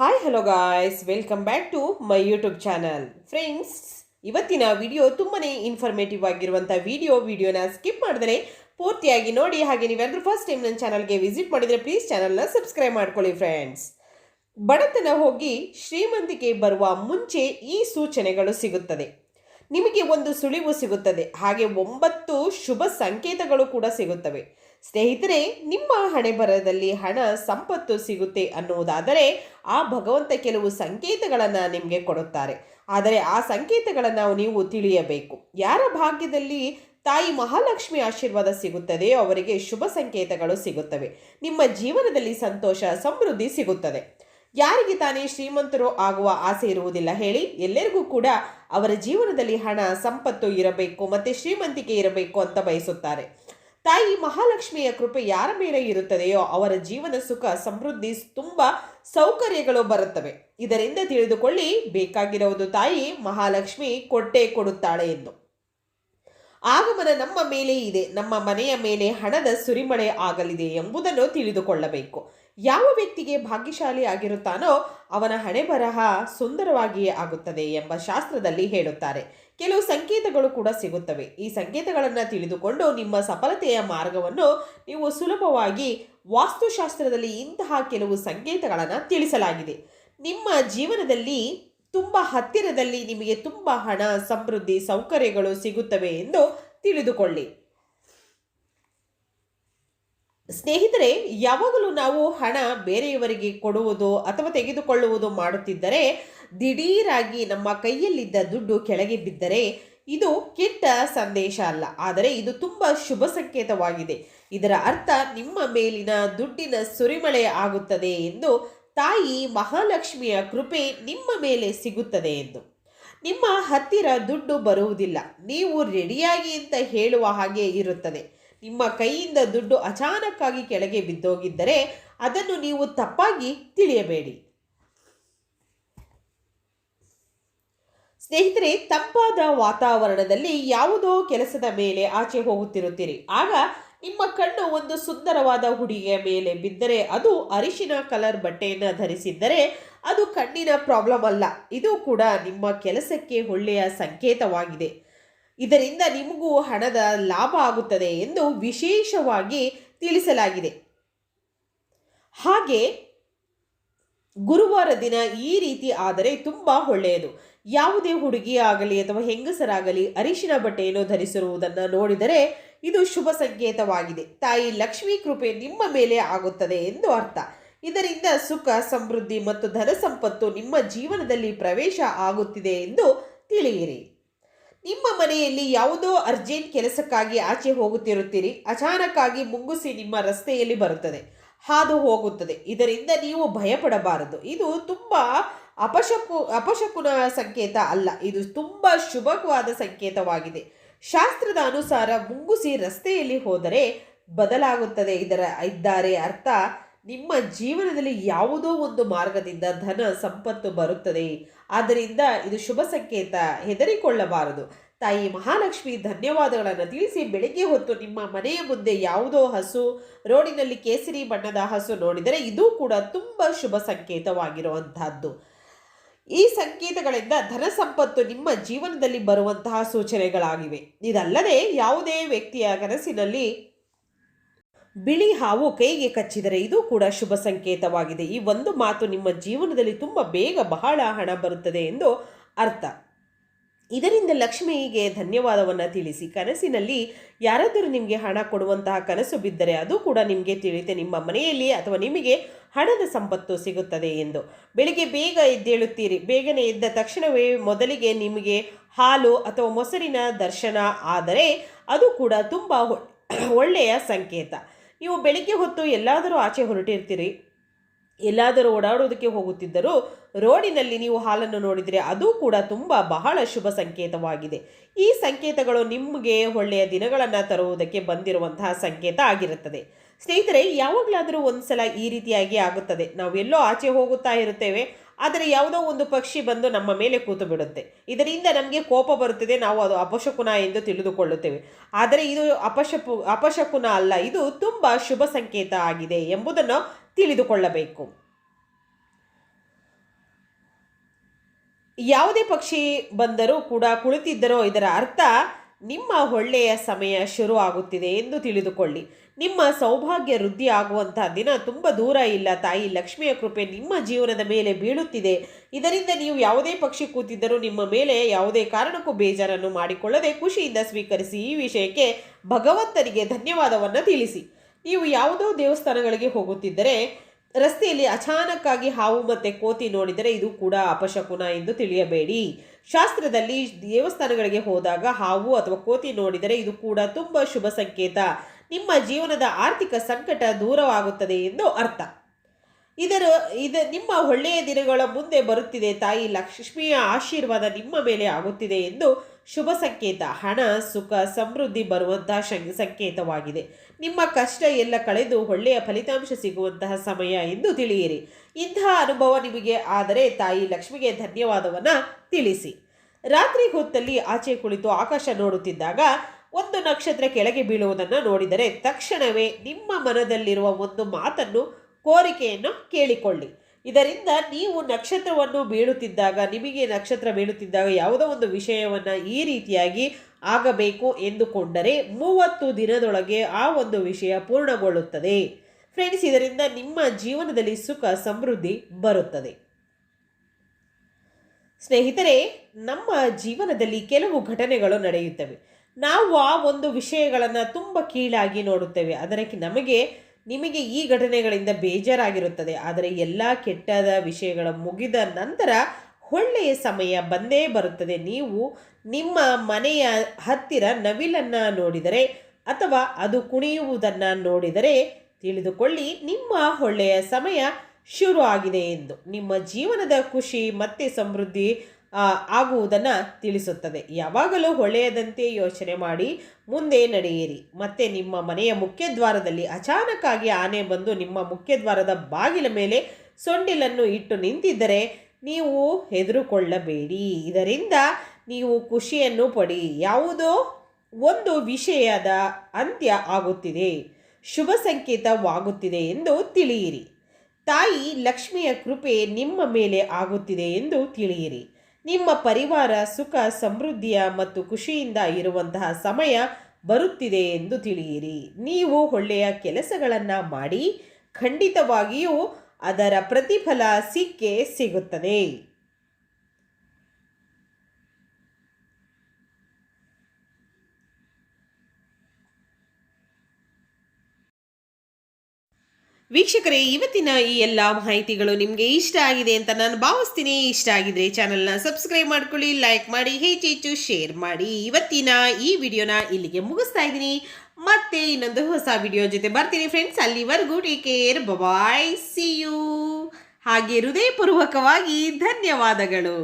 Hi hello guys welcome back to my YouTube channel friends ಇವತ್ತಿನ video ತುಂಬಾ informative ಆಗಿರುವಂಥ video ವಿಡಿಯೋನ skip ಮಾಡಿದರೆ ಪೂರ್ತಿಯಾಗಿ ನೋಡಿ. ಹಾಗೆ ನೀವೆಲ್ಲರೂ ಫಸ್ಟ್ ಟೈಮ್ ನನ್ನ ಚಾನಲ್ಗೆ ವಿಸಿಟ್ ಮಾಡಿದರೆ ಪ್ಲೀಸ್ ಚಾನಲ್ನ ಸಬ್ಸ್ಕ್ರೈಬ್ ಮಾಡ್ಕೊಳ್ಳಿ ಫ್ರೆಂಡ್ಸ್ ಬಡತನ ಹೋಗಿ ಶ್ರೀಮಂತಿಕೆ ಬರುವ ಮುಂಚೆ ಈ ಸೂಚನೆಗಳು ಸಿಗುತ್ತದೆ. ನಿಮಗೆ ಒಂದು ಸುಳಿವು ಸಿಗುತ್ತದೆ. ಹಾಗೆ ಒಂಬತ್ತು ಶುಭ ಸಂಕೇತಗಳು ಕೂಡ ಸಿಗುತ್ತವೆ. ಸ್ನೇಹಿತರೆ, ನಿಮ್ಮ ಹಣೆ ಬರದಲ್ಲಿ ಹಣ ಸಂಪತ್ತು ಸಿಗುತ್ತೆ ಅನ್ನುವುದಾದರೆ ಆ ಭಗವಂತ ಕೆಲವು ಸಂಕೇತಗಳನ್ನು ನಿಮಗೆ ಕೊಡುತ್ತಾರೆ. ಆದರೆ ಆ ಸಂಕೇತಗಳನ್ನು ನೀವು ತಿಳಿಯಬೇಕು. ಯಾರ ಭಾಗ್ಯದಲ್ಲಿ ತಾಯಿ ಮಹಾಲಕ್ಷ್ಮಿ ಆಶೀರ್ವಾದ ಸಿಗುತ್ತದೆಯೋ ಅವರಿಗೆ ಶುಭ ಸಂಕೇತಗಳು ಸಿಗುತ್ತವೆ. ನಿಮ್ಮ ಜೀವನದಲ್ಲಿ ಸಂತೋಷ, ಸಮೃದ್ಧಿ ಸಿಗುತ್ತದೆ. ಯಾರಿಗೆ ತಾನೇ ಶ್ರೀಮಂತರು ಆಗುವ ಆಸೆ ಇರುವುದಿಲ್ಲ ಹೇಳಿ, ಎಲ್ಲರಿಗೂ ಕೂಡ ಅವರ ಜೀವನದಲ್ಲಿ ಹಣ, ಸಂಪತ್ತು ಇರಬೇಕು, ಮತ್ತು ಶ್ರೀಮಂತಿಕೆ ಇರಬೇಕು ಅಂತ ಬಯಸುತ್ತಾರೆ. ತಾಯಿ ಮಹಾಲಕ್ಷ್ಮಿಯ ಕೃಪೆ ಯಾರ ಮೇಲೆ ಇರುತ್ತದೆಯೋ ಅವರ ಜೀವನ ಸುಖ, ಸಮೃದ್ಧಿ ತುಂಬ ಸೌಕರ್ಯಗಳು ಬರುತ್ತವೆ. ಇದರಿಂದ ತಿಳಿದುಕೊಳ್ಳಿ, ಬೇಕಾಗಿರುವುದು ತಾಯಿ ಮಹಾಲಕ್ಷ್ಮಿ ಕೊಟ್ಟೇ ಕೊಡುತ್ತಾಳೆ ಎಂದು. ಆಗಮನ ನಮ್ಮ ಮೇಲೆ ಇದೆ. ನಮ್ಮ ಮನೆಯ ಮೇಲೆ ಹಣದ ಸುರಿಮಳೆ ಆಗಲಿದೆ ಎಂಬುದನ್ನು ತಿಳಿದುಕೊಳ್ಳಬೇಕು. ಯಾವ ವ್ಯಕ್ತಿಗೆ ಭಾಗ್ಯಶಾಲಿ ಆಗಿರುತ್ತಾನೋ ಅವನ ಹಣೆ ಬರಹ ಸುಂದರವಾಗಿಯೇ ಆಗುತ್ತದೆ ಎಂಬ ಶಾಸ್ತ್ರದಲ್ಲಿ ಹೇಳುತ್ತಾರೆ. ಕೆಲವು ಸಂಕೇತಗಳು ಕೂಡ ಸಿಗುತ್ತವೆ. ಈ ಸಂಕೇತಗಳನ್ನು ತಿಳಿದುಕೊಂಡು ನಿಮ್ಮ ಸಫಲತೆಯ ಮಾರ್ಗವನ್ನು ನೀವು ಸುಲಭವಾಗಿ ವಾಸ್ತುಶಾಸ್ತ್ರದಲ್ಲಿ ಇಂತಹ ಕೆಲವು ಸಂಕೇತಗಳನ್ನು ತಿಳಿಸಲಾಗಿದೆ. ನಿಮ್ಮ ಜೀವನದಲ್ಲಿ ತುಂಬ ಹತ್ತಿರದಲ್ಲಿ ನಿಮಗೆ ತುಂಬ ಹಣ, ಸಮೃದ್ಧಿ, ಸೌಕರ್ಯಗಳು ಸಿಗುತ್ತವೆ ಎಂದು ತಿಳಿದುಕೊಳ್ಳಿ. ಸ್ನೇಹಿತರೆ, ಯಾವಾಗಲೂ ನಾವು ಹಣ ಬೇರೆಯವರಿಗೆ ಕೊಡುವುದು ಅಥವಾ ತೆಗೆದುಕೊಳ್ಳುವುದು ಮಾಡುತ್ತಿದ್ದರೆ, ದಿಢೀರಾಗಿ ನಮ್ಮ ಕೈಯಲ್ಲಿದ್ದ ದುಡ್ಡು ಕೆಳಗೆ ಬಿದ್ದರೆ ಇದು ಕೆಟ್ಟ ಸಂದೇಶ ಅಲ್ಲ. ಆದರೆ ಇದು ತುಂಬ ಶುಭ ಸಂಕೇತವಾಗಿದೆ. ಇದರ ಅರ್ಥ ನಿಮ್ಮ ಮೇಲಿನ ದುಡ್ಡಿನ ಸುರಿಮಳೆ ಆಗುತ್ತದೆ ಎಂದು ತಾಯಿ ಮಹಾಲಕ್ಷ್ಮಿಯ ಕೃಪೆ ನಿಮ್ಮ ಮೇಲೆ ಸಿಗುತ್ತದೆ ಎಂದು. ನಿಮ್ಮ ಹತ್ತಿರ ದುಡ್ಡು ಬರುವುದಿಲ್ಲ. ನೀವು ರೆಡಿಯಾಗಿ ಅಂತ ಹೇಳುವ ಹಾಗೆ ಇರುತ್ತದೆ. ನಿಮ್ಮ ಕೈಯಿಂದ ದುಡ್ಡು ಅಚಾನಕ್ಕಾಗಿ ಕೆಳಗೆ ಬಿದ್ದೋಗಿದ್ದರೆ ಅದನ್ನು ನೀವು ತಪ್ಪಾಗಿ ತಿಳಿಯಬೇಡಿ. ಸ್ನೇಹಿತರೆ ತಂಪಾದ ವಾತಾವರಣದಲ್ಲಿ ಯಾವುದೋ ಕೆಲಸದ ಮೇಲೆ ಆಚೆ ಹೋಗುತ್ತಿರುತ್ತೀರಿ. ಆಗ ನಿಮ್ಮ ಕಣ್ಣು ಒಂದು ಸುಂದರವಾದ ಹುಡುಗಿಯ ಮೇಲೆ ಬಿದ್ದರೆ ಅದು ಅರಿಶಿನ ಕಲರ್ ಬಟ್ಟೆಯನ್ನು ಧರಿಸಿದ್ದರೆ ಅದು ಕಣ್ಣಿನ ಪ್ರಾಬ್ಲಮ್ ಅಲ್ಲ. ಇದು ಕೂಡ ನಿಮ್ಮ ಕೆಲಸಕ್ಕೆ ಒಳ್ಳೆಯ ಸಂಕೇತವಾಗಿದೆ. ಇದರಿಂದ ನಿಮಗೂ ಹಣದ ಲಾಭ ಆಗುತ್ತದೆ ಎಂದು ವಿಶೇಷವಾಗಿ ತಿಳಿಸಲಾಗಿದೆ. ಹಾಗೆ ಗುರುವಾರ ದಿನ ಈ ರೀತಿ ಆದರೆ ತುಂಬ ಒಳ್ಳೆಯದು. ಯಾವುದೇ ಹುಡುಗಿ ಆಗಲಿ ಅಥವಾ ಹೆಂಗಸರಾಗಲಿ ಅರಿಶಿನ ಬಟ್ಟೆಯನ್ನು ಧರಿಸಿರುವುದನ್ನು ನೋಡಿದರೆ ಇದು ಶುಭ ಸಂಕೇತವಾಗಿದೆ. ತಾಯಿ ಲಕ್ಷ್ಮೀ ಕೃಪೆ ನಿಮ್ಮ ಮೇಲೆ ಆಗುತ್ತದೆ ಎಂದು ಅರ್ಥ. ಇದರಿಂದ ಸುಖ, ಸಮೃದ್ಧಿ ಮತ್ತು ಧನ ಸಂಪತ್ತು ನಿಮ್ಮ ಜೀವನದಲ್ಲಿ ಪ್ರವೇಶ ಆಗುತ್ತಿದೆ ಎಂದು ತಿಳಿಯಿರಿ. ನಿಮ್ಮ ಮನೆಯಲ್ಲಿ ಯಾವುದೋ ಅರ್ಜೆಂಟ್ ಕೆಲಸಕ್ಕಾಗಿ ಆಚೆ ಹೋಗುತ್ತಿರುತ್ತೀರಿ. ಅಚಾನಕ್ಕಾಗಿ ಮುಂಗುಸಿ ನಿಮ್ಮ ರಸ್ತೆಯಲ್ಲಿ ಬರುತ್ತದೆ. ಹಾದು ಹೋಗುತ್ತದೆ. ಇದರಿಂದ ನೀವು ಭಯಪಡಬಾರದು. ಇದು ತುಂಬ ಅಪಶಕು, ಅಪಶಕುನ ಸಂಕೇತ ಅಲ್ಲ. ಇದು ತುಂಬ ಶುಭವಾದ ಸಂಕೇತವಾಗಿದೆ. ಶಾಸ್ತ್ರದ ಅನುಸಾರ ಮುಂಗುಸಿ ರಸ್ತೆಯಲ್ಲಿ ಹೋದರೆ ಬದಲಾಗುತ್ತದೆ ಇದರ ಇದ್ದಾರೆ ಅರ್ಥ. ನಿಮ್ಮ ಜೀವನದಲ್ಲಿ ಯಾವುದೋ ಒಂದು ಮಾರ್ಗದಿಂದ ಧನ ಸಂಪತ್ತು ಬರುತ್ತದೆ. ಆದ್ದರಿಂದ ಇದು ಶುಭ ಸಂಕೇತ. ಹೆದರಿಕೊಳ್ಳಬಾರದು. ತಾಯಿ ಮಹಾಲಕ್ಷ್ಮಿ, ಧನ್ಯವಾದಗಳನ್ನು ತಿಳಿಸಿ ಬೆಳಿಗ್ಗೆ ಹೊತ್ತು ನಿಮ್ಮ ಮನೆಯ ಮುಂದೆ ಯಾವುದೋ ಹಸು, ರೋಡಿನಲ್ಲಿ ಕೇಸರಿ ಬಣ್ಣದ ಹಸು ನೋಡಿದರೆ ಇದು ಕೂಡ ತುಂಬ ಶುಭ ಸಂಕೇತವಾಗಿರುವಂತಹದ್ದು. ಈ ಸಂಕೇತಗಳಿಂದ ಧನ ಸಂಪತ್ತು ನಿಮ್ಮ ಜೀವನದಲ್ಲಿ ಬರುವಂತಹ ಸೂಚನೆಗಳಾಗಿವೆ. ಇದಲ್ಲದೆ ಯಾವುದೇ ವ್ಯಕ್ತಿಯ ಕನಸಿನಲ್ಲಿ ಬಿಳಿ ಹಾವು ಕೈಗೆ ಕಚ್ಚಿದರೆ ಇದು ಕೂಡ ಶುಭ ಸಂಕೇತವಾಗಿದೆ. ಈ ಒಂದು ಮಾತು ನಿಮ್ಮ ಜೀವನದಲ್ಲಿ ತುಂಬ ಬೇಗ ಬಹಳ ಹಣ ಬರುತ್ತದೆ ಎಂದು ಅರ್ಥ. ಇದರಿಂದ ಲಕ್ಷ್ಮಿಗೆ ಧನ್ಯವಾದವನ್ನು ತಿಳಿಸಿ, ಕನಸಿನಲ್ಲಿ ಯಾರಾದರೂ ನಿಮಗೆ ಹಣ ಕೊಡುವಂತಹ ಕನಸು ಬಿದ್ದರೆ ಅದು ಕೂಡ ನಿಮಗೆ ತಿಳಿಯುತ್ತೆ. ನಿಮ್ಮ ಮನೆಯಲ್ಲಿ ಅಥವಾ ನಿಮಗೆ ಹಣದ ಸಂಪತ್ತು ಸಿಗುತ್ತದೆ ಎಂದು. ಬೆಳಿಗ್ಗೆ ಬೇಗ ಎದ್ದೇಳುತ್ತೀರಿ. ಬೇಗನೆ ಎದ್ದ ತಕ್ಷಣವೇ ಮೊದಲಿಗೆ ನಿಮಗೆ ಹಾಲು ಅಥವಾ ಮೊಸರಿನ ದರ್ಶನ ಆದರೆ ಅದು ಕೂಡ ತುಂಬ ಒಳ್ಳೆಯ ಸಂಕೇತ. ನೀವು ಬೆಳಿಗ್ಗೆ ಹೊತ್ತು ಎಲ್ಲಾದರೂ ಆಚೆ ಹೊರಟಿರ್ತೀರಿ, ಎಲ್ಲಾದರೂ ಓಡಾಡೋದಕ್ಕೆ ಹೋಗುತ್ತಿದ್ದರೂ ರೋಡಿನಲ್ಲಿ ನೀವು ಹಾಲನ್ನು ನೋಡಿದರೆ ಅದು ಕೂಡ ತುಂಬ ಬಹಳ ಶುಭ ಸಂಕೇತವಾಗಿದೆ. ಈ ಸಂಕೇತಗಳು ನಿಮಗೆ ಒಳ್ಳೆಯ ದಿನಗಳನ್ನು ತರುವುದಕ್ಕೆ ಬಂದಿರುವಂತಹ ಸಂಕೇತ ಆಗಿರುತ್ತದೆ. ಸ್ನೇಹಿತರೆ, ಯಾವಾಗಲಾದರೂ ಒಂದು ಸಲ ಈ ರೀತಿಯಾಗಿ ಆಗುತ್ತದೆ. ನಾವು ಎಲ್ಲೋ ಆಚೆ ಹೋಗುತ್ತಾ ಇರುತ್ತೇವೆ ಆದರೆ ಯಾವುದೋ ಒಂದು ಪಕ್ಷಿ ಬಂದು ನಮ್ಮ ಮೇಲೆ ಕೂತು ಬಿಡುತ್ತೆ. ಇದರಿಂದ ನಮಗೆ ಕೋಪ ಬರುತ್ತದೆ, ನಾವು ಅದು ಅಪಶಕುನ ಎಂದು ತಿಳಿದುಕೊಳ್ಳುತ್ತೇವೆ. ಆದರೆ ಇದು ಅಪಶಪು, ಅಪಶಕುನ ಅಲ್ಲ, ಇದು ತುಂಬ ಶುಭ ಸಂಕೇತ ಆಗಿದೆ ಎಂಬುದನ್ನು ತಿಳಿದುಕೊಳ್ಳಬೇಕು. ಯಾವುದೇ ಪಕ್ಷಿ ಬಂದರೂ ಕೂಡ ಕುಳಿತಿದ್ದರೋ ಇದರ ಅರ್ಥ ನಿಮ್ಮ ಒಳ್ಳೆಯ ಸಮಯ ಶುರು ಆಗುತ್ತಿದೆ ಎಂದು ತಿಳಿದುಕೊಳ್ಳಿ. ನಿಮ್ಮ ಸೌಭಾಗ್ಯ ವೃದ್ಧಿ ಆಗುವಂಥ ದಿನ ತುಂಬ ದೂರ ಇಲ್ಲ ತಾಯಿ. ಲಕ್ಷ್ಮಿಯ ಕೃಪೆ ನಿಮ್ಮ ಜೀವನದ ಮೇಲೆ ಬೀಳುತ್ತಿದೆ. ಇದರಿಂದ ನೀವು ಯಾವುದೇ ಪಕ್ಷಿ ಕೂತಿದ್ದರೂ ನಿಮ್ಮ ಮೇಲೆ ಯಾವುದೇ ಕಾರಣಕ್ಕೂ ಬೇಜಾರನ್ನು ಮಾಡಿಕೊಳ್ಳದೆ ಖುಷಿಯಿಂದ ಸ್ವೀಕರಿಸಿ ಈ ವಿಷಯಕ್ಕೆ ಭಗವಂತನಿಗೆ ಧನ್ಯವಾದವನ್ನು ತಿಳಿಸಿ. ನೀವು ಯಾವುದೋ ದೇವಸ್ಥಾನಗಳಿಗೆ ಹೋಗುತ್ತಿದ್ದರೆ, ರಸ್ತೆಯಲ್ಲಿ ಅಚಾನಕ್ಕಾಗಿ ಹಾವು ಮತ್ತು ಕೋತಿ ನೋಡಿದರೆ ಇದು ಕೂಡ ಅಪಶಕುನ ಎಂದು ತಿಳಿಯಬೇಡಿ. ಶಾಸ್ತ್ರದಲ್ಲಿ ದೇವಸ್ಥಾನಗಳಿಗೆ ಹೋದಾಗ ಹಾವು ಅಥವಾ ಕೋತಿ ನೋಡಿದರೆ ಇದು ಕೂಡ ತುಂಬ ಶುಭ ಸಂಕೇತ. ನಿಮ್ಮ ಜೀವನದ ಆರ್ಥಿಕ ಸಂಕಟ ದೂರವಾಗುತ್ತದೆ ಎಂದು ಅರ್ಥ. ಇದರ, ಇದ, ನಿಮ್ಮ ಒಳ್ಳೆಯ ದಿನಗಳ ಮುಂದೆ ಬರುತ್ತಿದೆ ತಾಯಿ ಲಕ್ಷ್ಮಿಯ ಆಶೀರ್ವಾದ ನಿಮ್ಮ ಮೇಲೆ ಆಗುತ್ತಿದೆ ಎಂದು ಶುಭ ಸಂಕೇತ, ಹಣ, ಸುಖ, ಸಮೃದ್ಧಿ ಬರುವಂತಹ ಸಂಕೇತವಾಗಿದೆ. ನಿಮ್ಮ ಕಷ್ಟ ಎಲ್ಲ ಕಳೆದು ಒಳ್ಳೆಯ ಫಲಿತಾಂಶ ಸಿಗುವಂತಹ ಸಮಯ ಎಂದು ತಿಳಿಯಿರಿ. ಇಂತಹ ಅನುಭವ ನಿಮಗೆ ಆದರೆ ತಾಯಿ ಲಕ್ಷ್ಮಿಗೆ ಧನ್ಯವಾದವನ್ನು ತಿಳಿಸಿ. ರಾತ್ರಿ ಹೊತ್ತಲ್ಲಿ ಆಚೆ ಕುಳಿತು ಆಕಾಶ ನೋಡುತ್ತಿದ್ದಾಗ ಒಂದು ನಕ್ಷತ್ರ ಕೆಳಗೆ ಬೀಳುವುದನ್ನು ನೋಡಿದರೆ ತಕ್ಷಣವೇ ನಿಮ್ಮ ಮನದಲ್ಲಿರುವ ಒಂದು ಮಾತನ್ನು ಕೋರಿಕೆಯನ್ನು ಕೇಳಿಕೊಳ್ಳಿ. ಇದರಿಂದ ನೀವು ನಕ್ಷತ್ರವನ್ನು ಬೀಳುತ್ತಿದ್ದಾಗ, ನಿಮಗೆ ನಕ್ಷತ್ರ ಬೀಳುತ್ತಿದ್ದಾಗ ಯಾವುದೋ ಒಂದು ವಿಷಯವನ್ನು ಈ ರೀತಿಯಾಗಿ ಆಗಬೇಕು ಎಂದುಕೊಂಡರೆ ಮೂವತ್ತು ದಿನದೊಳಗೆ ಆ ಒಂದು ವಿಷಯ ಪೂರ್ಣಗೊಳ್ಳುತ್ತದೆ. ಫ್ರೆಂಡ್ಸ್ ಇದರಿಂದ ನಿಮ್ಮ ಜೀವನದಲ್ಲಿ ಸುಖ, ಸಮೃದ್ಧಿ ಬರುತ್ತದೆ. ಸ್ನೇಹಿತರೆ, ನಮ್ಮ ಜೀವನದಲ್ಲಿ ಕೆಲವು ಘಟನೆಗಳು ನಡೆಯುತ್ತವೆ. ನಾವು ಆ ಒಂದು ವಿಷಯಗಳನ್ನು ತುಂಬ ಕೀಳಾಗಿ ನೋಡುತ್ತೇವೆ. ಅದಕ್ಕೆ ನಮಗೆ, ನಿಮಗೆ ಈ ಘಟನೆಗಳಿಂದ ಬೇಜಾರಾಗಿರುತ್ತದೆ. ಆದರೆ ಎಲ್ಲ ಕೆಟ್ಟದ ವಿಷಯಗಳ ಮುಗಿದ ನಂತರ ಒಳ್ಳೆಯ ಸಮಯ ಬಂದೇ ಬರುತ್ತದೆ. ನೀವು ನಿಮ್ಮ ಮನೆಯ ಹತ್ತಿರ ನವಿಲನ್ನು ನೋಡಿದರೆ ಅಥವಾ ಅದು ಕುಣಿಯುವುದನ್ನು ನೋಡಿದರೆ ತಿಳಿದುಕೊಳ್ಳಿ, ನಿಮ್ಮ ಒಳ್ಳೆಯ ಸಮಯ ಶುರು ಆಗಿದೆ ಎಂದು. ನಿಮ್ಮ ಜೀವನದ ಖುಷಿ ಮತ್ತೆ ಸಮೃದ್ಧಿ ಆಗುವುದನ್ನು ತಿಳಿಸುತ್ತದೆ. ಯಾವಾಗಲೂ ಒಳ್ಳೆಯದಂತೆ ಯೋಚನೆ ಮಾಡಿ ಮುಂದೆ ನಡೆಯಿರಿ. ಮತ್ತೆ ನಿಮ್ಮ ಮನೆಯ ಮುಖ್ಯದ್ವಾರದಲ್ಲಿ ಅಚಾನಕ್ಕಾಗಿ ಆನೆ ಬಂದು ನಿಮ್ಮ ಮುಖ್ಯದ್ವಾರದ ಬಾಗಿಲ ಮೇಲೆ ಸೊಂಡಿಲನ್ನು ಇಟ್ಟು ನಿಂತಿದ್ದರೆ ನೀವು ಹೆದರುಕೊಳ್ಳಬೇಡಿ. ಇದರಿಂದ ನೀವು ಖುಷಿಯನ್ನು ಪಡಿ. ಯಾವುದೋ ಒಂದು ವಿಷಯದ ಅಂತ್ಯ ಆಗುತ್ತಿದೆ. ಶುಭ ಸಂಕೇತವಾಗುತ್ತಿದೆ ಎಂದು ತಿಳಿಯಿರಿ. ತಾಯಿ ಲಕ್ಷ್ಮಿಯ ಕೃಪೆ ನಿಮ್ಮ ಮೇಲೆ ಆಗುತ್ತಿದೆ ಎಂದು ತಿಳಿಯಿರಿ. ನಿಮ್ಮ ಪರಿವಾರ ಸುಖ, ಸಮೃದ್ಧಿಯ ಮತ್ತು ಖುಷಿಯಿಂದ ಇರುವಂತಹ ಸಮಯ ಬರುತ್ತಿದೆ ಎಂದು ತಿಳಿಯಿರಿ. ನೀವು ಒಳ್ಳೆಯ ಕೆಲಸಗಳನ್ನು ಮಾಡಿ ಖಂಡಿತವಾಗಿಯೂ ಅದರ ಪ್ರತಿಫಲ ಸಿಕ್ಕೇ ಸಿಗುತ್ತದೆ. ವೀಕ್ಷಕರೇ, ಇವತ್ತಿನ ಈ ಎಲ್ಲ ಮಾಹಿತಿಗಳು ನಿಮಗೆ ಇಷ್ಟ ಆಗಿದೆ ಅಂತ ನಾನು ಭಾವಿಸ್ತೀನಿ. ಇಷ್ಟ ಆಗಿದ್ರೆ ಚಾನಲ್ನ ಸಬ್ಸ್ಕ್ರೈಬ್ ಮಾಡ್ಕೊಳ್ಳಿ ಲೈಕ್ ಮಾಡಿ, ಹೆಚ್ಚು ಶೇರ್ ಮಾಡಿ. ಇವತ್ತಿನ ಈ ವಿಡಿಯೋನ ಇಲ್ಲಿಗೆ ಮುಗಿಸ್ತಾ ಇದ್ದೀನಿ. ಮತ್ತೆ ಇನ್ನೊಂದು ಹೊಸ ವಿಡಿಯೋ ಜೊತೆ ಬರ್ತೀನಿ ಫ್ರೆಂಡ್ಸ್ ಅಲ್ಲಿವರೆಗೂ take care bye see you ಹಾಗೆ ಹೃದಯಪೂರ್ವಕವಾಗಿ ಧನ್ಯವಾದಗಳು.